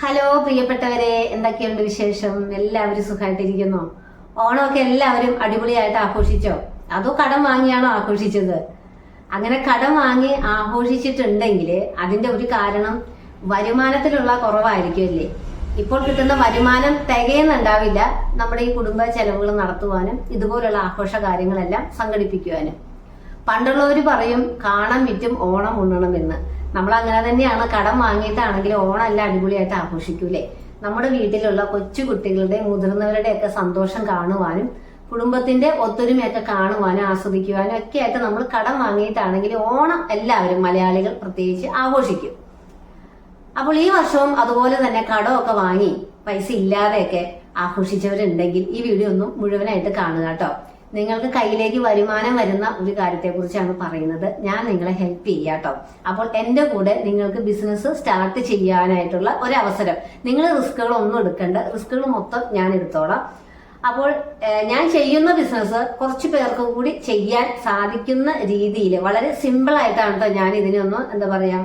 Hello പ്രിയപ്പെട്ടവരെ എന്തൊക്കെയുണ്ട് വിശേഷം? എല്ലാവരും സുഖമായിട്ടിരിക്കുന്നു ഓണമൊക്കെ എല്ലാവരും അടിപൊളിയായിട്ട് ആഘോഷിച്ചോ? അതോ കടം വാങ്ങിയാണോ ആഘോഷിച്ചത്? അങ്ങനെ കടം വാങ്ങി ആഘോഷിച്ചിട്ടുണ്ടെങ്കിൽ അതിന്റെ ഒരു കാരണം വരുമാനത്തിലുള്ള കുറവായിരിക്കുമല്ലേ ഇപ്പോൾ കിട്ടുന്ന വരുമാനം തികയുന്നുണ്ടാവില്ല നമ്മുടെ ഈ കുടുംബ ചെലവുകൾ നടത്തുവാനും ഇതുപോലുള്ള ആഘോഷ കാര്യങ്ങളെല്ലാം സംഘടിപ്പിക്കുവാനും. പണ്ടുള്ളവർ പറയും കാണം വിറ്റും ഓണം ഉണ്ണണമെന്ന്. നമ്മൾ അങ്ങനെ തന്നെയാണ് കടം വാങ്ങിയിട്ടാണെങ്കിൽ ഓണം എല്ലാം അടിപൊളിയായിട്ട് ആഘോഷിക്കൂലേ? നമ്മുടെ വീട്ടിലുള്ള കൊച്ചു കുട്ടികളുടെ മുതിർന്നവരുടെ ഒക്കെ സന്തോഷം കാണുവാനും കുടുംബത്തിന്റെ ഒത്തൊരുമയൊക്കെ കാണുവാനും ആസ്വദിക്കുവാനും ഒക്കെ ആയിട്ട് നമ്മൾ കടം വാങ്ങിയിട്ടാണെങ്കിൽ ഓണം എല്ലാവരും മലയാളികൾ പ്രത്യേകിച്ച് ആഘോഷിക്കും. അപ്പോൾ ഈ വർഷവും അതുപോലെ തന്നെ കടമൊക്കെ വാങ്ങി പൈസ ഇല്ലാതെയൊക്കെ ആഘോഷിച്ചവരുണ്ടെങ്കിൽ ഈ വീഡിയോ ഒന്നും മുഴുവനായിട്ട് കാണുക കേട്ടോ. നിങ്ങൾക്ക് കയ്യിലേക്ക് വരുമാനം വരുന്ന ഒരു കാര്യത്തെക്കുറിച്ചാണ് പറയുന്നത്. ഞാൻ നിങ്ങളെ ഹെൽപ്പ് ചെയ്യാം കേട്ടോ അപ്പോൾ എന്റെ കൂടെ നിങ്ങൾക്ക് ബിസിനസ് സ്റ്റാർട്ട് ചെയ്യാനായിട്ടുള്ള ഒരു അവസരം നിങ്ങൾ റിസ്കുകൾ ഒന്നും എടുക്കേണ്ട. റിസ്കുകൾ മൊത്തം ഞാൻ എടുത്തോളാം. അപ്പോൾ ഞാൻ ചെയ്യുന്ന ബിസിനസ് കുറച്ച് പേർക്ക് കൂടി ചെയ്യാൻ സാധിക്കുന്ന രീതിയിൽ വളരെ സിമ്പിൾ ആയിട്ടാണ് കേട്ടോ ഞാൻ ഇതിനൊന്ന് എന്താ പറയാ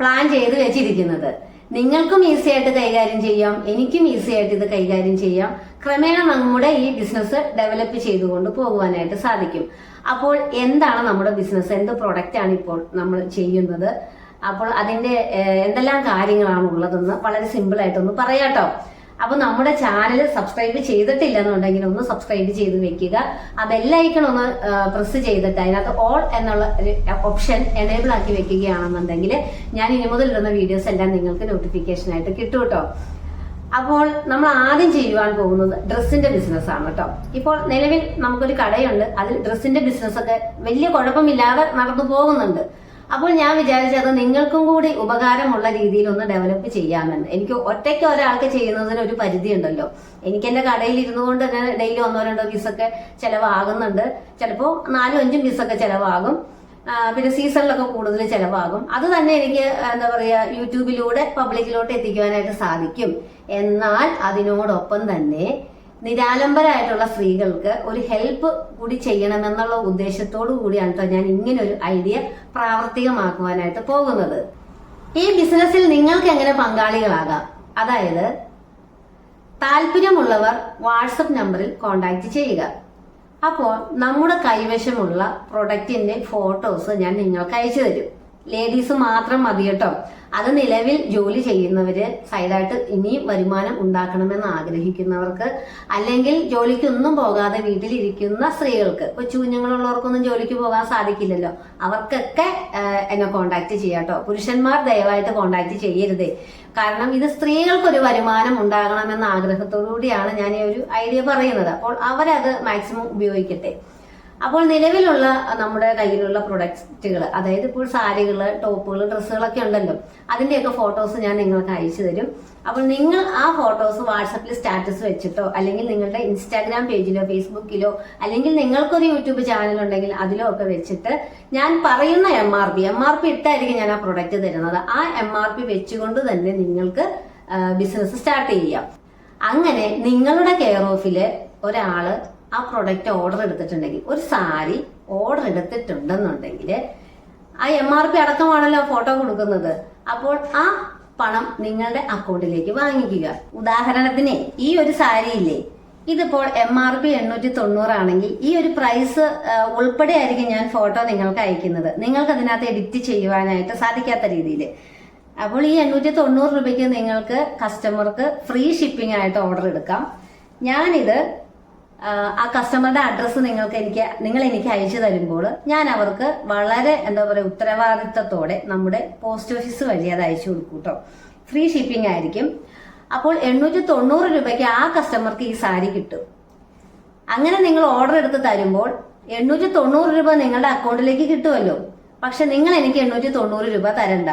പ്ലാൻ ചെയ്ത് വെച്ചിരിക്കുന്നത്. നിങ്ങൾക്കും ഈസി ആയിട്ട് കൈകാര്യം ചെയ്യാം. എനിക്കും ഈസി ആയിട്ട് ഇത് കൈകാര്യം ചെയ്യാം. ക്രമേണ നമ്മുടെ ഈ ബിസിനസ് ഡെവലപ്പ് ചെയ്തുകൊണ്ട് പോകുവാനായിട്ട് സാധിക്കും. അപ്പോൾ എന്താണ് നമ്മുടെ ബിസിനസ് എന്ത് പ്രൊഡക്റ്റ് ആണ് ഇപ്പോൾ നമ്മൾ ചെയ്യുന്നത്? അപ്പോൾ അതിന്റെ എന്തെല്ലാം കാര്യങ്ങളാണ് ഉള്ളതെന്ന് വളരെ സിമ്പിൾ ആയിട്ടൊന്ന് പറയാട്ടോ അപ്പൊ നമ്മുടെ ചാനൽ സബ്സ്ക്രൈബ് ചെയ്തിട്ടില്ലെന്നുണ്ടെങ്കിൽ ഒന്ന് സബ്സ്ക്രൈബ് ചെയ്ത് വെക്കുക. ആ ബെല്ലൈക്കൺ ഒന്ന് പ്രസ് ചെയ്തിട്ട് അതിനകത്ത് ഓൾ എന്നുള്ള ഒരു ഓപ്ഷൻ എനേബിൾ ആക്കി വെക്കുകയാണെന്നുണ്ടെങ്കിൽ ഞാൻ ഇനി മുതൽ ഇടുന്ന വീഡിയോസ് എല്ലാം നിങ്ങൾക്ക് നോട്ടിഫിക്കേഷൻ ആയിട്ട് കിട്ടും കേട്ടോ അപ്പോൾ നമ്മൾ ആദ്യം ചെയ്യുവാൻ പോകുന്നത് ഡ്രസ്സിന്റെ ബിസിനസ് ആണ് കേട്ടോ. ഇപ്പോൾ നിലവിൽ നമുക്കൊരു കടയുണ്ട്. അതിൽ ഡ്രസ്സിന്റെ ബിസിനസ് ഒക്കെ വലിയ കുഴപ്പമില്ലാതെ നടന്നു പോകുന്നുണ്ട്. അപ്പോൾ ഞാൻ വിചാരിച്ചത് നിങ്ങൾക്കും കൂടി ഉപകാരമുള്ള രീതിയിൽ ഒന്ന് ഡെവലപ്പ് ചെയ്യാമെന്ന്. എനിക്ക് ഒറ്റയ്ക്ക് ഒരാൾക്ക് ചെയ്യുന്നതിന് ഒരു പരിധി ഉണ്ടല്ലോ എനിക്ക് എന്റെ കടയിൽ ഇരുന്നു കൊണ്ട് തന്നെ ഡെയിലി ഒന്നോ രണ്ടോ പീസൊക്കെ ചിലവാകുന്നുണ്ട്. ചിലപ്പോൾ നാലും അഞ്ചും പീസൊക്കെ ചിലവാകും. പിന്നെ സീസണിലൊക്കെ കൂടുതൽ ചിലവാകും. അത് തന്നെ എനിക്ക് എന്താ പറയുക യൂട്യൂബിലൂടെ പബ്ലിക്കിലോട്ട് എത്തിക്കുവാനായിട്ട് സാധിക്കും. എന്നാൽ അതിനോടൊപ്പം തന്നെ നിരാലംബരായിട്ടുള്ള സ്ത്രീകൾക്ക് ഒരു ഹെൽപ്പ് കൂടി ചെയ്യണമെന്നുള്ള ഉദ്ദേശത്തോടു കൂടിയാണ് കേട്ടോ ഞാൻ ഇങ്ങനെ ഒരു ഐഡിയ പ്രാവർത്തികമാക്കുവാനായിട്ട് പോകുന്നത്. ഈ ബിസിനസ്സിൽ നിങ്ങൾക്ക് എങ്ങനെ പങ്കാളികളാകാം? അതായത് താല്പര്യമുള്ളവർ വാട്സപ്പ് നമ്പറിൽ കോൺടാക്ട് ചെയ്യുക. അപ്പോൾ നമ്മുടെ കൈവശമുള്ള പ്രൊഡക്റ്റിന്റെ ഫോട്ടോസ് ഞാൻ നിങ്ങൾക്ക് അയച്ചു തരും. ലേഡീസ് മാത്രം മതി കേട്ടോ. അത് നിലവിൽ ജോലി ചെയ്യുന്നവര് സൈഡായിട്ട് ഇനിയും വരുമാനം ഉണ്ടാക്കണമെന്ന് ആഗ്രഹിക്കുന്നവർക്ക് അല്ലെങ്കിൽ ജോലിക്കൊന്നും പോകാതെ വീട്ടിലിരിക്കുന്ന സ്ത്രീകൾക്ക് കൊച്ചു കുഞ്ഞുങ്ങളുള്ളവർക്കൊന്നും ജോലിക്ക് പോകാൻ സാധിക്കില്ലല്ലോ. അവർക്കൊക്കെ എന്നെ കോണ്ടാക്ട് ചെയ്യാം കേട്ടോ. പുരുഷന്മാർ ദയവായിട്ട് കോണ്ടാക്ട് ചെയ്യരുതേ. കാരണം ഇത് സ്ത്രീകൾക്കൊരു വരുമാനം ഉണ്ടാകണമെന്ന ആഗ്രഹത്തോടു കൂടിയാണ് ഞാൻ ഈ ഒരു ഐഡിയ പറയുന്നത്. അപ്പോൾ അവരത് മാക്സിമം ഉപയോഗിക്കട്ടെ. അപ്പോൾ നിലവിലുള്ള നമ്മുടെ കയ്യിലുള്ള പ്രൊഡക്റ്റുകൾ അതായത് ഇപ്പോൾ സാരികൾ ടോപ്പുകൾ ഡ്രസ്സുകളൊക്കെ ഉണ്ടല്ലോ. അതിന്റെയൊക്കെ ഫോട്ടോസ് ഞാൻ നിങ്ങൾക്ക് അയച്ചു തരും. അപ്പോൾ നിങ്ങൾ ആ ഫോട്ടോസ് വാട്സപ്പിൽ സ്റ്റാറ്റസ് വെച്ചിട്ടോ അല്ലെങ്കിൽ നിങ്ങളുടെ ഇൻസ്റ്റാഗ്രാം പേജിലോ ഫേസ്ബുക്കിലോ അല്ലെങ്കിൽ നിങ്ങൾക്കൊരു യൂട്യൂബ് ചാനൽ ഉണ്ടെങ്കിൽ അതിലോ ഒക്കെ വെച്ചിട്ട് ഞാൻ പറയുന്ന M R P M R P ഇട്ടായിരിക്കും ഞാൻ ആ പ്രൊഡക്റ്റ് തരുന്നത്. ആ എം ആർ പി വെച്ചുകൊണ്ട് തന്നെ നിങ്ങൾക്ക് ബിസിനസ് സ്റ്റാർട്ട് ചെയ്യാം. അങ്ങനെ നിങ്ങളുടെ കെയർ ഓഫിൽ ഒരാൾ ആ പ്രൊഡക്റ്റ് ഓർഡർ എടുത്തിട്ടുണ്ടെങ്കിൽ ഒരു സാരി ഓർഡർ എടുത്തിട്ടുണ്ടെന്നുണ്ടെങ്കിൽ ആ എം ആർ പി അടക്കമാണല്ലോ ഫോട്ടോ കൊടുക്കുന്നത്. അപ്പോൾ ആ പണം നിങ്ങളുടെ അക്കൗണ്ടിലേക്ക് വാങ്ങിക്കുക. ഉദാഹരണത്തിന് ഈ ഒരു സാരി ഇല്ലേ? ഇതിപ്പോൾ എം ആർ പി എണ്ണൂറ്റി തൊണ്ണൂറാണെങ്കിൽ ഈ ഒരു പ്രൈസ് ഉൾപ്പെടെ ആയിരിക്കും ഞാൻ ഫോട്ടോ നിങ്ങൾക്ക് അയക്കുന്നത്. നിങ്ങൾക്ക് അതിനകത്ത് എഡിറ്റ് ചെയ്യുവാനായിട്ട് സാധിക്കാത്ത രീതിയിൽ. അപ്പോൾ ഈ എണ്ണൂറ്റി തൊണ്ണൂറ് രൂപയ്ക്ക് നിങ്ങൾക്ക് കസ്റ്റമർക്ക് ഫ്രീ ഷിപ്പിംഗ് ആയിട്ട് ഓർഡർ എടുക്കാം. ഞാനിത് ആ, കസ്റ്റമറുടെ അഡ്രസ്സ് നിങ്ങൾക്ക് എനിക്ക് നിങ്ങൾ എനിക്ക് അയച്ചു തരുമ്പോൾ ഞാൻ അവർക്ക് വളരെ എന്താ പറയുക ഉത്തരവാദിത്തത്തോടെ നമ്മുടെ പോസ്റ്റ് ഓഫീസ് വഴി അത് അയച്ചു കൊടുക്കും കേട്ടോ ഫ്രീ ഷിപ്പിംഗ് ആയിരിക്കും. അപ്പോൾ എണ്ണൂറ്റി തൊണ്ണൂറ് രൂപയ്ക്ക് ആ കസ്റ്റമർക്ക് ഈ സാരി കിട്ടും. അങ്ങനെ നിങ്ങൾ ഓർഡർ എടുത്ത് തരുമ്പോൾ എണ്ണൂറ്റി തൊണ്ണൂറ് രൂപ നിങ്ങളുടെ അക്കൗണ്ടിലേക്ക് കിട്ടുമല്ലോ. പക്ഷെ നിങ്ങൾ എനിക്ക് എണ്ണൂറ്റി തൊണ്ണൂറ് രൂപ തരണ്ട.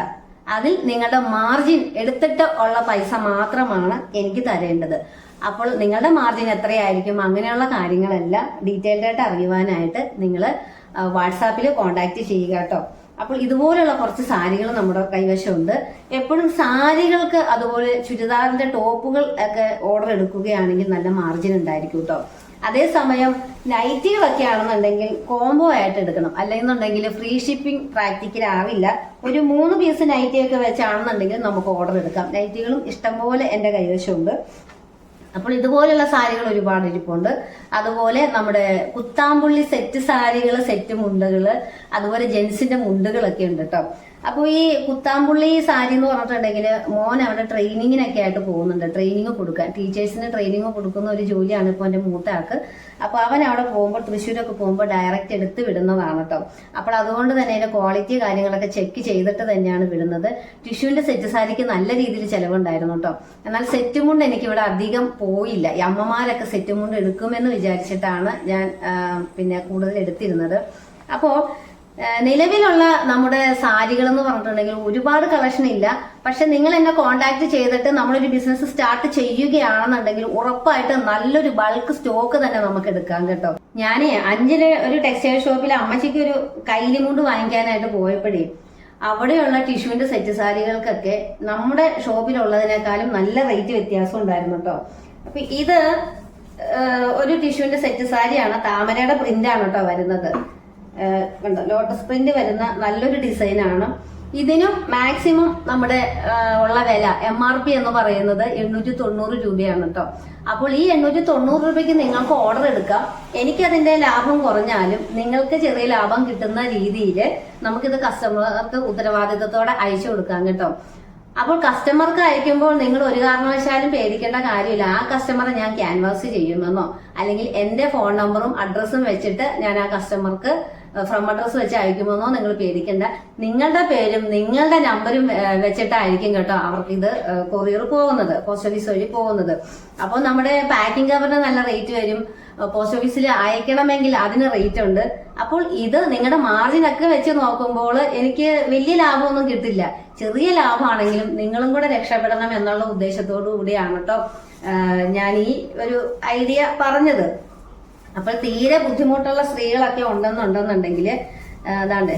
അതിൽ നിങ്ങളുടെ മാർജിൻ എടുത്തിട്ട് ഉള്ള പൈസ മാത്രമാണ് എനിക്ക് തരേണ്ടത്. അപ്പോൾ നിങ്ങളുടെ മാർജിൻ എത്രയായിരിക്കും? അങ്ങനെയുള്ള കാര്യങ്ങളെല്ലാം ഡീറ്റെയിൽഡ് ആയിട്ട് അറിയുവാനായിട്ട് നിങ്ങൾ വാട്സാപ്പിൽ കോണ്ടാക്ട് ചെയ്യുക കേട്ടോ. അപ്പോൾ ഇതുപോലെയുള്ള കുറച്ച് സാരികൾ നമ്മുടെ കൈവശമുണ്ട്. എപ്പോഴും സാരികൾക്ക് അതുപോലെ ചുരിദാറിന്റെ ടോപ്പുകൾ ഒക്കെ ഓർഡർ എടുക്കുകയാണെങ്കിൽ നല്ല മാർജിൻ ഉണ്ടായിരിക്കും കേട്ടോ. അതേസമയം നൈറ്റികളൊക്കെ ആണെന്നുണ്ടെങ്കിൽ കോംബോ ആയിട്ട് എടുക്കണം. അല്ലെന്നുണ്ടെങ്കിൽ ഫ്രീ ഷിപ്പിംഗ് പ്രാക്ടിക്കൽ ആവില്ല. ഒരു മൂന്ന് പീസ് നൈറ്റിയൊക്കെ വെച്ചാണെന്നുണ്ടെങ്കിൽ നമുക്ക് ഓർഡർ എടുക്കാം. നൈറ്റികളും ഇഷ്ടംപോലെ എന്റെ കൈവശമുണ്ട്. അപ്പോൾ ഇതുപോലെയുള്ള സാരികൾ ഒരുപാട് ഇരിപ്പുണ്ട്. അതുപോലെ നമ്മുടെ കുത്താമ്പുള്ളി സെറ്റ് സാരികൾ സെറ്റ് മുണ്ടുകൾ അതുപോലെ ജെൻസിന്റെ മുണ്ടുകളൊക്കെ ഉണ്ട് കേട്ടോ അപ്പോൾ ഈ കുത്താമ്പുള്ളി സാരി എന്ന് പറഞ്ഞിട്ടുണ്ടെങ്കിൽ മോൻ അവിടെ ട്രെയിനിങ്ങിനൊക്കെ ആയിട്ട് പോകുന്നുണ്ട്. ട്രെയിനിങ് കൊടുക്കാൻ. ടീച്ചേഴ്സിന് ട്രെയിനിങ് കൊടുക്കുന്ന ഒരു ജോലിയാണ് ഇപ്പോൾ എന്റെ മൂത്ത ആൾക്ക് അപ്പോൾ അവൻ അവിടെ പോകുമ്പോൾ തൃശ്ശൂരൊക്കെ പോകുമ്പോൾ ഡയറക്റ്റ് എടുത്ത് വിടുന്നതാണ് കേട്ടോ അപ്പോൾ അതുകൊണ്ട് തന്നെ അതിന്റെ ക്വാളിറ്റി കാര്യങ്ങളൊക്കെ ചെക്ക് ചെയ്തിട്ട് തന്നെയാണ് വിടുന്നത്. ടിഷ്യൂവിന്റെ സെറ്റ് സാരിക്ക് നല്ല രീതിയിൽ ചിലവുണ്ടായിരുന്നു കേട്ടോ എന്നാൽ സെറ്റ് മുണ്ട് എനിക്ക് ഇവിടെ അധികം പോയില്ല. ഈ അമ്മമാരൊക്കെ സെറ്റ് മുണ്ട് എടുക്കുമെന്ന് വിചാരിച്ചിട്ടാണ് ഞാൻ പിന്നെ കൂടുതൽ എടുത്തിരുന്നത്. അപ്പോൾ നിലവിലുള്ള നമ്മുടെ സാരികൾ എന്ന് പറഞ്ഞിട്ടുണ്ടെങ്കിൽ ഒരുപാട് കളക്ഷൻ ഇല്ല. പക്ഷെ നിങ്ങൾ എന്നെ കോൺടാക്ട് ചെയ്തിട്ട് നമ്മളൊരു ബിസിനസ് സ്റ്റാർട്ട് ചെയ്യുകയാണെന്നുണ്ടെങ്കിൽ ഉറപ്പായിട്ട് നല്ലൊരു ബൾക്ക് സ്റ്റോക്ക് തന്നെ നമുക്ക് എടുക്കാം കേട്ടോ. ഞാനേ അഞ്ചിൽ ഒരു ടെക്സ്റ്റൈൽ ഷോപ്പിൽ അമ്മച്ചിക്ക് ഒരു കയ്യിലും കൊണ്ട് വാങ്ങിക്കാനായിട്ട് പോയപ്പോഴേ അവിടെയുള്ള ടിഷ്യൂവിന്റെ സെറ്റ് സാരികൾക്കൊക്കെ നമ്മുടെ ഷോപ്പിലുള്ളതിനേക്കാളും നല്ല റേറ്റ് വ്യത്യാസം ഉണ്ടായിരുന്നു കേട്ടോ. അപ്പൊ ഇത് ഒരു ടിഷ്യൂവിന്റെ സെറ്റ് സാരിയാണ് താമരയുടെ പ്രിന്റ് ആണ് കേട്ടോ വരുന്നത്. കണ്ടോ? ലോട്ടസ് പ്രിന്റ് വരുന്ന നല്ലൊരു ഡിസൈനാണ് ഇതിനും മാക്സിമം നമ്മുടെ ഉള്ള വില എം ആർ പി എന്ന് പറയുന്നത് എണ്ണൂറ്റി തൊണ്ണൂറ് രൂപയാണ് കേട്ടോ അപ്പോൾ ഈ എണ്ണൂറ്റി തൊണ്ണൂറ് രൂപയ്ക്ക് നിങ്ങൾക്ക് ഓർഡർ എടുക്കാം. എനിക്കതിന്റെ ലാഭം കുറഞ്ഞാലും നിങ്ങൾക്ക് ചെറിയ ലാഭം കിട്ടുന്ന രീതിയിൽ നമുക്കിത് കസ്റ്റമർക്ക് ഉത്തരവാദിത്തത്തോടെ അയച്ചു കൊടുക്കാം കേട്ടോ. അപ്പോൾ കസ്റ്റമർക്ക് അയക്കുമ്പോൾ നിങ്ങൾ ഒരു കാരണവശാലും പേടിക്കേണ്ട കാര്യമില്ല. ആ കസ്റ്റമറെ ഞാൻ ക്യാൻവാസ് ചെയ്യുമെന്നോ അല്ലെങ്കിൽ എന്റെ ഫോൺ നമ്പറും അഡ്രസ്സും വെച്ചിട്ട് ഞാൻ ആ കസ്റ്റമർക്ക് ഫ്രം അഡ്രസ് വെച്ച് അയക്കുമെന്നോ നിങ്ങൾ പേടിക്കണ്ട. നിങ്ങളുടെ പേരും നിങ്ങളുടെ നമ്പരും വെച്ചിട്ടായിരിക്കും കേട്ടോ അവർക്ക് ഇത് കൊറിയർ പോകുന്നത് പോസ്റ്റ് ഓഫീസ് വഴി പോകുന്നത്. അപ്പോൾ നമ്മുടെ പാക്കിംഗ് കവറിന് നല്ല റേറ്റ് വരും. പോസ്റ്റ് ഓഫീസിൽ അയക്കണമെങ്കിൽ അതിന് റേറ്റ് ഉണ്ട്. അപ്പോൾ ഇത് നിങ്ങളുടെ മാർജിനൊക്കെ വെച്ച് നോക്കുമ്പോൾ എനിക്ക് വലിയ ലാഭമൊന്നും കിട്ടില്ല. ചെറിയ ലാഭമാണെങ്കിലും നിങ്ങളും കൂടെ രക്ഷപ്പെടണം എന്നുള്ള ഉദ്ദേശത്തോടു കൂടിയാണ് കേട്ടോ ഞാൻ ഈ ഒരു ഐഡിയ പറഞ്ഞത്. അപ്പോൾ തീരെ ബുദ്ധിമുട്ടുള്ള സ്ത്രീകളൊക്കെ ഉണ്ടെന്നുണ്ടെന്നുണ്ടെങ്കിൽ അതാണ്ട്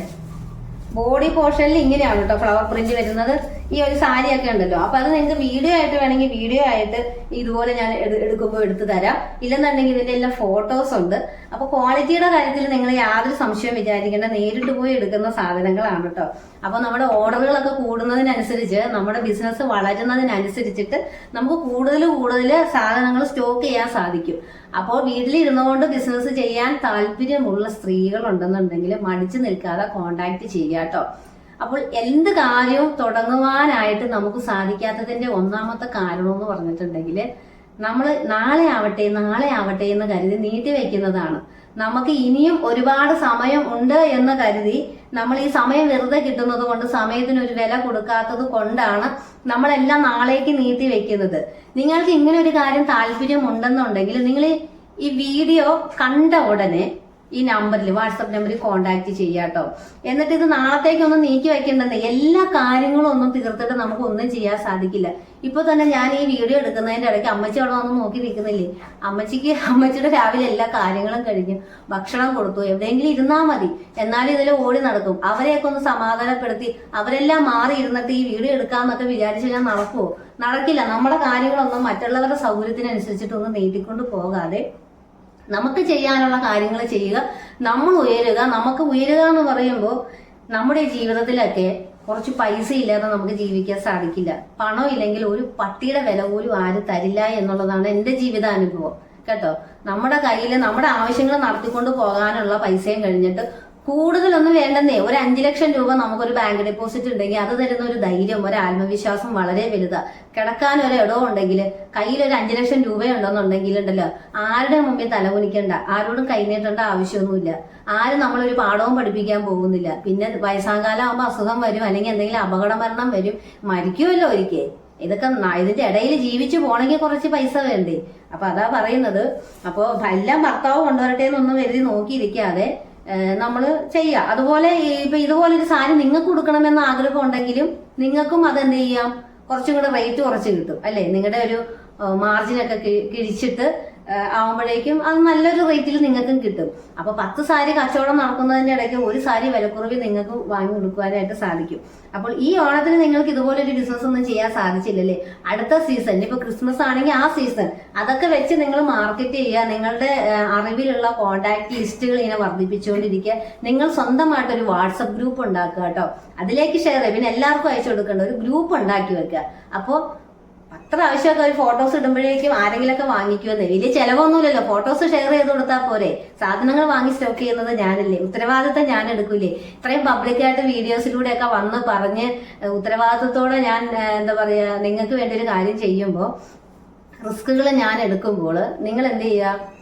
ബോഡി പോർഷനിൽ ഇങ്ങനെയാണ് കേട്ടോ ഫ്ലവർ പ്രിന്റ് വരുന്നത്. ഈ ഒരു സാരി ഒക്കെ ഉണ്ടല്ലോ. അപ്പൊ അത് നിങ്ങൾക്ക് വീഡിയോ ആയിട്ട് വേണമെങ്കിൽ വീഡിയോ ആയിട്ട് ഇതുപോലെ ഞാൻ എടുക്കുമ്പോൾ എടുത്തു തരാം. ഇല്ലെന്നുണ്ടെങ്കിൽ ഇതിന്റെ എല്ലാം ഫോട്ടോസ് ഉണ്ട്. അപ്പൊ ക്വാളിറ്റിയുടെ കാര്യത്തിൽ നിങ്ങൾ യാതൊരു സംശയവും വിചാരിക്കേണ്ട. നേരിട്ട് പോയി എടുക്കുന്ന സാധനങ്ങളാണ് കേട്ടോ അപ്പൊ നമ്മുടെ ഓർഡറുകളൊക്കെ കൂടുന്നതിനനുസരിച്ച് നമ്മുടെ ബിസിനസ് വളരുന്നതിനനുസരിച്ചിട്ട് നമുക്ക് കൂടുതൽ കൂടുതൽ സാധനങ്ങൾ സ്റ്റോക്ക് ചെയ്യാൻ സാധിക്കും. അപ്പോൾ വീട്ടിലിരുന്നുകൊണ്ട് ബിസിനസ് ചെയ്യാൻ താല്പര്യമുള്ള സ്ത്രീകൾ ഉണ്ടെന്നുണ്ടെങ്കിൽ മടിച്ചു നിൽക്കാതെ കോണ്ടാക്ട് ചെയ്യാട്ടോ അപ്പോൾ എന്ത് കാര്യവും തുടങ്ങുവാനായിട്ട് നമുക്ക് സാധിക്കാത്തതിന്റെ ഒന്നാമത്തെ കാരണം എന്ന് പറഞ്ഞിട്ടുണ്ടെങ്കിൽ നമ്മൾ നാളെ ആവട്ടെ നാളെ ആവട്ടെ എന്ന് കരുതി നീട്ടിവെക്കുന്നതാണ് നമുക്ക് ഇനിയും ഒരുപാട് സമയം ഉണ്ട് എന്ന് കരുതി നമ്മൾ ഈ സമയം വെറുതെ കിട്ടുന്നത് കൊണ്ട് സമയത്തിന് ഒരു വില കൊടുക്കാത്തത് കൊണ്ടാണ് നമ്മളെല്ലാം നാളേക്ക് നീട്ടി വെക്കുന്നത്. നിങ്ങൾക്ക് ഇങ്ങനെ ഒരു കാര്യം താല്പര്യം ഉണ്ടെന്നുണ്ടെങ്കിൽ നിങ്ങൾ ഈ വീഡിയോ കണ്ട ഉടനെ ഈ നമ്പറിൽ വാട്സപ്പ് നമ്പറിൽ കോണ്ടാക്ട് ചെയ്യാട്ടോ. എന്നിട്ട് ഇത് നാളത്തേക്കൊന്നും നീക്കി വെക്കേണ്ടെന്ന് എല്ലാ കാര്യങ്ങളും ഒന്നും തീർത്തിട്ട് നമുക്ക് ഒന്നും ചെയ്യാൻ സാധിക്കില്ല. ഇപ്പൊ തന്നെ ഞാൻ ഈ വീഡിയോ എടുക്കുന്നതിന്റെ ഇടയ്ക്ക് അമ്മച്ചി അവിടെ വന്ന് നോക്കി നിൽക്കുന്നില്ലേ? അമ്മച്ചിക്ക് അമ്മച്ചിയുടെ രാവിലെ എല്ലാ കാര്യങ്ങളും കഴിഞ്ഞു ഭക്ഷണം കൊടുത്തു. എവിടെയെങ്കിലും ഇരുന്നാ മതി. എന്നാലും ഇതിൽ ഓടി നടക്കും. അവരെയൊക്കെ ഒന്ന് സമാധാനപ്പെടുത്തി അവരെല്ലാം മാറി ഇരുന്നിട്ട് ഈ വീഡിയോ എടുക്കാമെന്നൊക്കെ വിചാരിച്ചു ഞാൻ നടക്കുവോ? നടക്കില്ല. നമ്മുടെ കാര്യങ്ങളൊന്നും മറ്റുള്ളവരുടെ സൗകര്യത്തിനനുസരിച്ചിട്ടൊന്നും നീട്ടിക്കൊണ്ട് പോകാതെ നമുക്ക് ചെയ്യാനുള്ള കാര്യങ്ങൾ ചെയ്യുക നമ്മൾ ഉയരുക നമുക്ക് ഉയരുക എന്ന് പറയുമ്പോൾ നമ്മുടെ ജീവിതത്തിലൊക്കെ കുറച്ച് പൈസ ഇല്ലാതെ നമുക്ക് ജീവിക്കാൻ സാധിക്കില്ല. പണം ഇല്ലെങ്കിൽ ഒരു പട്ടിയുടെ വില പോലും ആര് തരില്ല എന്നുള്ളതാണ് എന്റെ ജീവിതാനുഭവം. കേട്ടോ? നമ്മുടെ കയ്യിൽ നമ്മുടെ ആവശ്യങ്ങൾ നടത്തിക്കൊണ്ട് പോകാനുള്ള പൈസയും കഴിഞ്ഞിട്ട് കൂടുതലൊന്നും വേണ്ടെന്നേ. ഒരു അഞ്ചു ലക്ഷം രൂപ നമുക്കൊരു ബാങ്ക് ഡെപ്പോസിറ്റ് ഉണ്ടെങ്കിൽ അത് തരുന്ന ഒരു ധൈര്യം ഒരു ആത്മവിശ്വാസം വളരെ വലുതാ. കിടക്കാൻ ഒരു ഇടവും ഉണ്ടെങ്കിൽ കയ്യിൽ ഒരു അഞ്ചു ലക്ഷം രൂപയുണ്ടെന്നുണ്ടെങ്കിൽ ഉണ്ടല്ലോ ആരുടെ മുമ്പിൽ തലകുനിക്കണ്ട ആരോടും കൈനീട്ടേണ്ട ആവശ്യമൊന്നുമില്ല. ആരും നമ്മളൊരു പാഠവും പഠിപ്പിക്കാൻ പോകുന്നില്ല. പിന്നെ വയസ്സാകാലം ആകുമ്പോൾ അസുഖം വരും അല്ലെങ്കിൽ എന്തെങ്കിലും അപകട മരണം വരും. മരിക്കുമല്ലോ ഒരിക്കൽ. ഇതൊക്കെ ഇതിന്റെ ഇടയിൽ ജീവിച്ചു പോണെങ്കിൽ കുറച്ച് പൈസ വേണ്ടേ? അപ്പൊ അതാ പറയുന്നത്. അപ്പൊ എല്ലാം ഭർത്താവ് കൊണ്ടുവരട്ടെ എന്നൊന്നും എഴുതി നോക്കിയിരിക്കാതെ നമ്മൾ ചെയ്യുക അതുപോലെ ഇപ്പൊ ഇതുപോലെ ഒരു സാരി നിങ്ങൾക്ക് കൊടുക്കണമെന്ന് ആഗ്രഹം ഉണ്ടെങ്കിലും നിങ്ങൾക്കും അത് എന്ത് ചെയ്യാം? കുറച്ചും കൂടെ റേറ്റ് കുറച്ച് കിട്ടും അല്ലേ? നിങ്ങളുടെ ഒരു മാർജിനൊക്കെ കിഴിച്ചിട്ട് ആവുമ്പോഴേക്കും അത് നല്ലൊരു റേറ്റിൽ നിങ്ങൾക്കും കിട്ടും. അപ്പൊ പത്ത് സാരി കച്ചവടം നടക്കുന്നതിന്റെ ഇടയ്ക്ക് ഒരു സാരി വിലക്കുറവിൽ നിങ്ങൾക്ക് വാങ്ങി കൊടുക്കുവാനായിട്ട് സാധിക്കും. അപ്പോൾ ഈ ഓണത്തിന് നിങ്ങൾക്ക് ഇതുപോലെ ഒരു ബിസിനസ് ഒന്നും ചെയ്യാൻ സാധിച്ചില്ലല്ലേ? അടുത്ത സീസൺ ഇപ്പൊ ക്രിസ്മസ് ആണെങ്കിൽ ആ സീസൺ അതൊക്കെ വെച്ച് നിങ്ങൾ മാർക്കറ്റ് ചെയ്യുക. നിങ്ങളുടെ അറിവിലുള്ള കോണ്ടാക്ട് ലിസ്റ്റുകൾ ഇങ്ങനെ വർദ്ധിപ്പിച്ചുകൊണ്ടിരിക്കുക. നിങ്ങൾ സ്വന്തമായിട്ട് ഒരു വാട്സപ്പ് ഗ്രൂപ്പ് ഉണ്ടാക്കുക കേട്ടോ. അതിലേക്ക് ഷെയർ ചെയ്യുക. പിന്നെ എല്ലാവർക്കും അയച്ചു കൊടുക്കേണ്ട ഒരു ഗ്രൂപ്പ് ഉണ്ടാക്കി വെക്കുക. അപ്പോൾ അത്ര ആവശ്യമൊക്കെ ഒരു ഫോട്ടോസ് ഇടുമ്പോഴേക്കും ആരെങ്കിലൊക്കെ വാങ്ങിക്കുമെന്ന്. വലിയ ചിലവൊന്നുമില്ലല്ലോ. ഫോട്ടോസ് ഷെയർ ചെയ്ത് കൊടുത്താൽ പോരെ. സാധനങ്ങൾ വാങ്ങി സ്റ്റോക്ക് ചെയ്യുന്നത് ഞാനല്ലേ. ഉത്തരവാദിത്തം ഞാൻ എടുക്കൂലേ. ഇത്രയും പബ്ലിക്കായിട്ട് വീഡിയോസിലൂടെയൊക്കെ വന്ന് പറഞ്ഞ് ഉത്തരവാദിത്തത്തോടെ ഞാൻ എന്താ പറയാ നിങ്ങൾക്ക് വേണ്ടി ഒരു കാര്യം ചെയ്യുമ്പോൾ റിസ്കുകൾ ഞാൻ എടുക്കുമ്പോൾ നിങ്ങൾ എന്ത് ചെയ്യുക?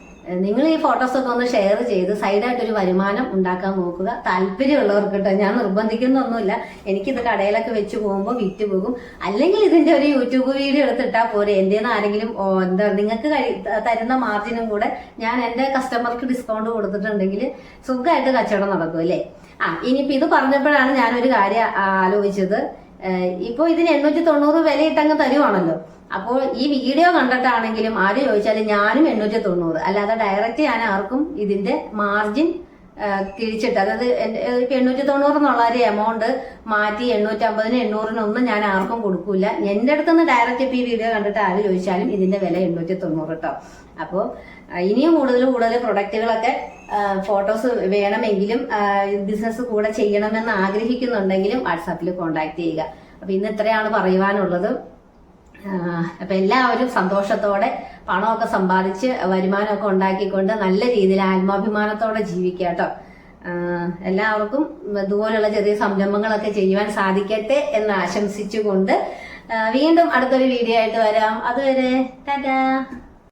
നിങ്ങൾ ഈ ഫോട്ടോസ് ഒക്കെ ഒന്ന് ഷെയർ ചെയ്ത് സൈഡായിട്ട് ഒരു വരുമാനം ഉണ്ടാക്കാൻ നോക്കുക. താല്പര്യമുള്ളവർക്ക് കേട്ടോ ഞാൻ നിർബന്ധിക്കുന്നൊന്നുമില്ല. എനിക്കിത് കടയിലൊക്കെ വെച്ച് പോകുമ്പോൾ വിറ്റ് പോകും. അല്ലെങ്കിൽ ഇതിന്റെ ഒരു യൂട്യൂബ് വീഡിയോ എടുത്തിട്ടാൽ പോരെ. എന്റെ ആരെങ്കിലും എന്താ നിങ്ങൾക്ക് തരുന്ന മാർജിനും കൂടെ ഞാൻ എന്റെ കസ്റ്റമർക്ക് ഡിസ്കൗണ്ട് കൊടുത്തിട്ടുണ്ടെങ്കിൽ സുഖമായിട്ട് കച്ചവടം നടക്കും അല്ലേ? ആ ഇനിയിപ്പോൾ ഇത് പറഞ്ഞപ്പോഴാണ് ഞാനൊരു കാര്യം ആലോചിച്ചത്. ഇപ്പോൾ ഇപ്പൊ ഇതിന് എണ്ണൂറ്റി തൊണ്ണൂറ് വില ഇട്ടങ്ങ് തരുവാണല്ലോ. അപ്പോൾ ഈ വീഡിയോ കണ്ടിട്ടാണെങ്കിലും ആര് ചോദിച്ചാലും ഞാനും എണ്ണൂറ്റി തൊണ്ണൂറ്. അല്ലാതെ ഡയറക്റ്റ് ഞാൻ ആർക്കും ഇതിന്റെ മാർജിൻ കിഴിച്ചിട്ട് അതായത് എണ്ണൂറ്റി തൊണ്ണൂറ് എന്നുള്ള ഒരു എമൗണ്ട് മാറ്റി എണ്ണൂറ്റി അമ്പതിന് എണ്ണൂറിനൊന്നും ഞാൻ ആർക്കും കൊടുക്കൂല. എന്റെ അടുത്തുനിന്ന് ഡയറക്റ്റ് ഇപ്പൊ ഈ വീഡിയോ കണ്ടിട്ട് ആര് ചോദിച്ചാലും ഇതിന്റെ വില എണ്ണൂറ്റി തൊണ്ണൂറ് കേട്ടോ അപ്പോൾ ഇനിയും കൂടുതൽ കൂടുതൽ പ്രൊഡക്റ്റുകളൊക്കെ ഫോട്ടോസ് വേണമെങ്കിലും ബിസിനസ് കൂടെ ചെയ്യണമെന്ന് ആഗ്രഹിക്കുന്നുണ്ടെങ്കിലും വാട്സാപ്പിൽ കോൺടാക്ട് ചെയ്യുക. അപ്പൊ ഇന്ന് ഇത്രയാണ് പറയുവാനുള്ളത്. അപ്പൊ എല്ലാവരും സന്തോഷത്തോടെ പണമൊക്കെ സമ്പാദിച്ച് വരുമാനമൊക്കെ ഉണ്ടാക്കിക്കൊണ്ട് നല്ല രീതിയിൽ ആത്മാഭിമാനത്തോടെ ജീവിക്കുക കേട്ടോ. എല്ലാവർക്കും ഇതുപോലുള്ള ചെറിയ സംരംഭങ്ങളൊക്കെ ചെയ്യുവാൻ സാധിക്കട്ടെ എന്ന് ആശംസിച്ചുകൊണ്ട് വീണ്ടും അടുത്തൊരു വീഡിയോ ആയിട്ട് വരാം. അതുവരെ ടാറ്റാ.